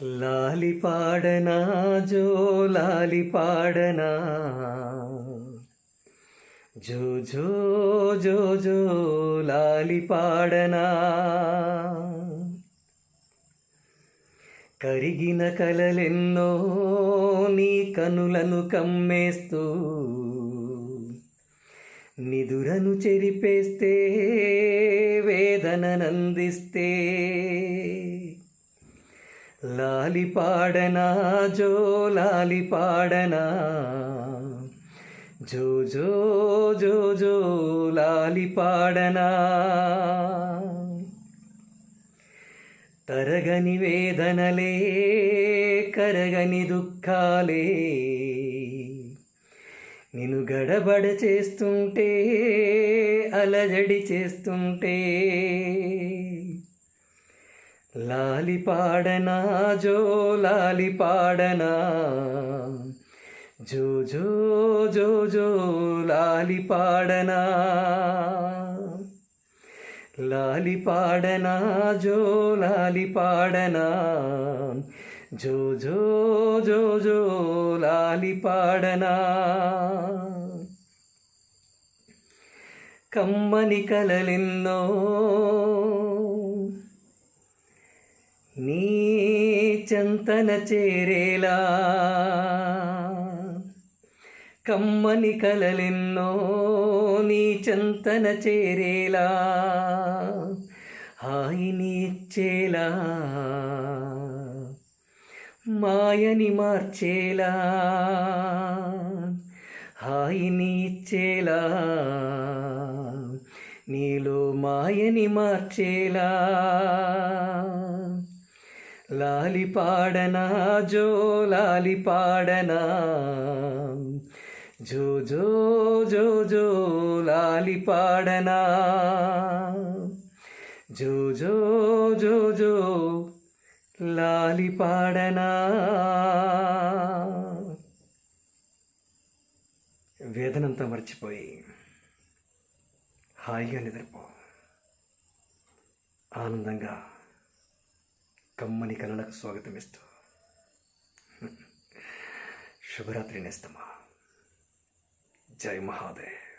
లాలి పాడనా జో లాలి పాడనా జో జో జో జో లాలి పాడనా కరిగిన కలలెన్నో నీ కనులను కమ్మేస్తూ నిదురను చెరిపేస్తే వేదననందిస్తే లాలి పాడనా జో లాలి పాడనా జో జో జో జో లాలి పాడనా తరగని వేదనలే కరగని దుఃఖాలే. నిన్ను గడబడ చేస్తుంటే అలజడి చేస్తుంటే. లాలిపాడనా జో లాలిపాడనా? జో జో జో జో లాలిపాడనా? లాలిపాడనా జో లాలిపాడనా? జో జో జో జో లాలిపాడనా? కమ్మని కలలెన్నో నీ చెంతన చేరేలా. కమ్మని కలలెన్నో నీ చెంతన చేరేలా. హాయిని ఇచ్చేలా. మాయని మార్చేలా. హాయిని ఇచ్చేలా. నీలో మాయని మార్చేలా. లాలి పాడనా జో లాలి పాడనా? జో జో జో జో లాలి పాడనా? జో జో జో జో లాలి పాడనా? వేదనంతా మర్చిపోయి హాయిగా నిద్రపో. ఆనందంగా ಕಮ್ಮನಿ ಕನ್ನಡಕ್ಕೆ ಸ್ವಾಗತ ಮಿಸ್ತು ಶುಭರಾತ್ರಿ ನೆಸ್ತಮ್ಮ. ಜೈ ಮಹಾದೇವ್.